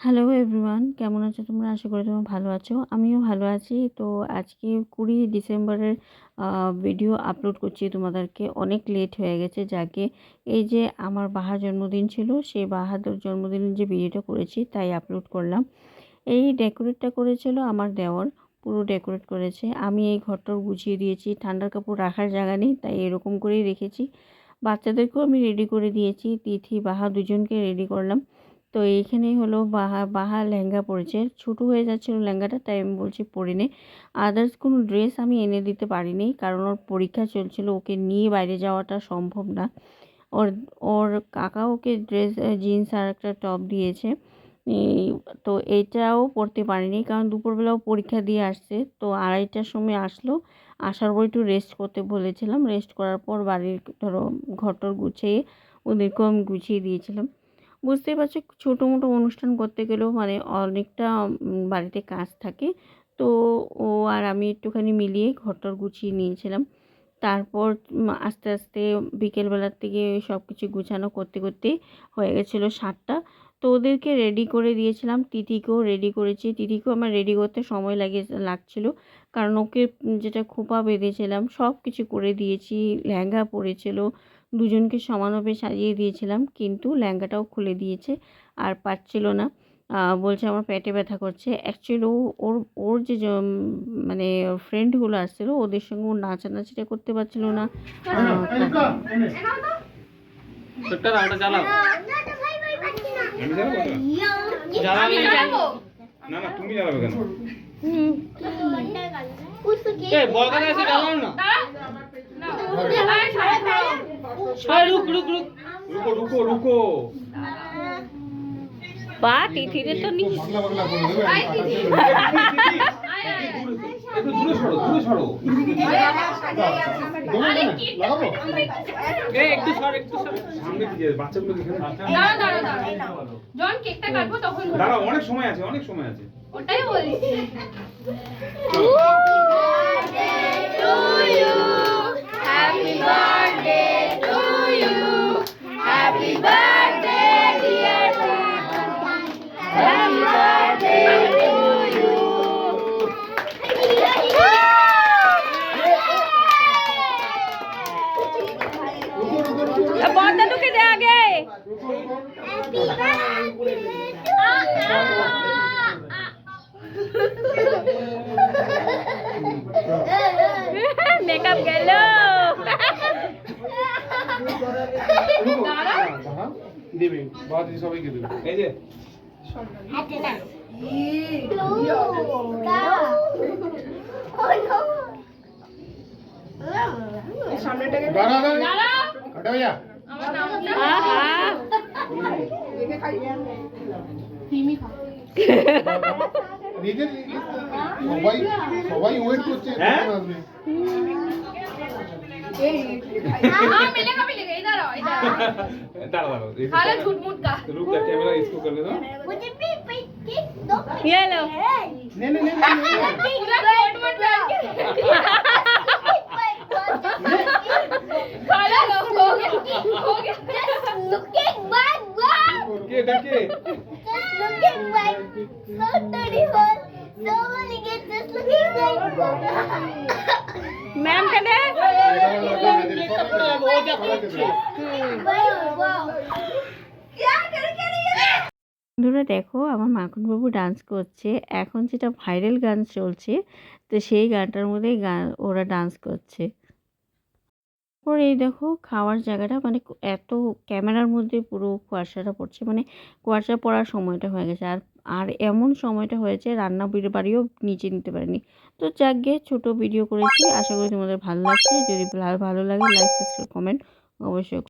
Hello everyone কেমন আছো তোমরা? আশা করি তোমরা ভালো আছো। আমিও ভালো আছি। তো আজকে কুড়ি ডিসেম্বরের ভিডিও আপলোড করছি তোমাদেরকে। অনেক লেট হয়ে গেছে। যাকে এই যে আমার বাহার জন্মদিন ছিল, সেই বাহাদুর জন্মদিনের যে ভিডিওটা করেছি, তাই আপলোড করলাম। এই ডেকোরেটটা করেছিল আমার দেওয়ার পুরো ডেকোরেট করেছে। আমি এই ঘরটাও গুছিয়ে দিয়েছি। ঠান্ডার কাপড় রাখার জায়গা নেই, তাই এরকম করেই রেখেছি। বাচ্চাদেরকেও আমি রেডি করে দিয়েছি। তিথি বাহা দুজনকে রেডি করলাম। তো এইখানেই হলো বাহা বাহা লেহেঙ্গা পরেছে। ছোটো হয়ে যাচ্ছিল লেহেঙ্গাটা, তাই আমি বলছি পরে নে। আদার্স কোনো ড্রেস আমি এনে দিতে পারিনি, কারণ ওর পরীক্ষা চলছিল, ওকে নিয়ে বাইরে যাওয়াটা সম্ভব না। ওর ওর কাকা ওকে ড্রেস জিন্স আর একটা টপ দিয়েছে। তো এটাও পরতে পারিনি, কারণ দুপুরবেলাও পরীক্ষা দিয়ে আসছে। তো আড়াইটার সময় আসলো, আসার পর একটু রেস্ট করতে বলেছিলাম। রেস্ট করার পর বাড়ির ধরো, ঘরটর গুছিয়ে ওদেরকেও আমি গুছিয়ে দিয়েছিলাম। বুঝতেই পারছ, ছোটো মোটো অনুষ্ঠান করতে গেলেও মানে অনেকটা বাড়িতে কাজ থাকে। তো ও আর আমি একটুখানি মিলিয়ে ঘরটর গুছিয়ে নিয়েছিলাম। তারপর আস্তে আস্তে বিকেলবেলার থেকে সব কিছু গুছানো করতে করতে হয়ে গেছিল সাতটা। তো ওদেরকে রেডি করে দিয়েছিলাম তিথিকেও রেডি করেছি তিথিকেও আমার রেডি করতে সময় লাগে লাগছিল কারণ ওকে যেটা খোপা বেঁধেছিলাম সব কিছু করে দিয়েছি লেহেঙ্গা পরেছিল দুজনকে সমানভাবে সাজিয়ে দিয়েছিলাম কিন্তু লেহেঙ্গাটাও খুলে দিয়েছে আর পারছিল না বলছে আমার পেটে ব্যথা করছে অ্যাকচুয়ালি ও ওর ওর যে মানে ফ্রেন্ডগুলো আসছিল ওদের সঙ্গে ও নাচানাচিটা করতে পারছিল না না না তুমি জ্বালাবে কেন? রুকো রুকো রুকো। বা তিথিরে তো নি একটু দূরে সরো দূরে সরো। সামনে দিকে বাচ্চাগুলো এখানে দাঁড়া দাঁড়া দাঁড়া যখন কেকটা কাটবো তখন দাঁড়াও অনেক সময় আছে অনেক সময় আছে। ওটাই বলি মেকআপ গেল দেবে বাবা সবাইকে দেবে? এই যে। দাঁড়া আমার নামটা আহা নিজের সবাই সবাই ওয়েট করছে হ্যাঁ? কখন আসবে हाँ मिलेगा मिलेगा इधर आओ इधर आओ দাঁড়া দাঁড়া खाला झूठ मूठ का रुक जा कैमरा इसको कर लेना ये लो নে নে নে নে, নে पूरा कोट मत पहन के looking so looking বন্ধুরা দেখো, আমার মাখনবাবু ডান্স করছে। এখন যেটা ভাইরাল গান চলছে, তো সেই গানটার মধ্যেই গান ওরা ডান্স করছে। তারপর এই দেখো খাওয়ার জায়গাটা মানে এত ক্যামেরার মধ্যে পুরো কুয়াশাটা পড়ছে মানে কুয়াশা পড়ার সময়টা হয়ে গেছে। আর আর এমন সময়টা হয়েছে রান্না বিড়ে বাড়িও নিচে নিতে পারিনি। তো যাক গিয়ে ছোটো ভিডিও করেছি, আশা করি তোমাদের ভালো লাগছে। যদি ভালো লাগে লাইক সাবস্ক্রাইব কমেন্ট অবশ্যই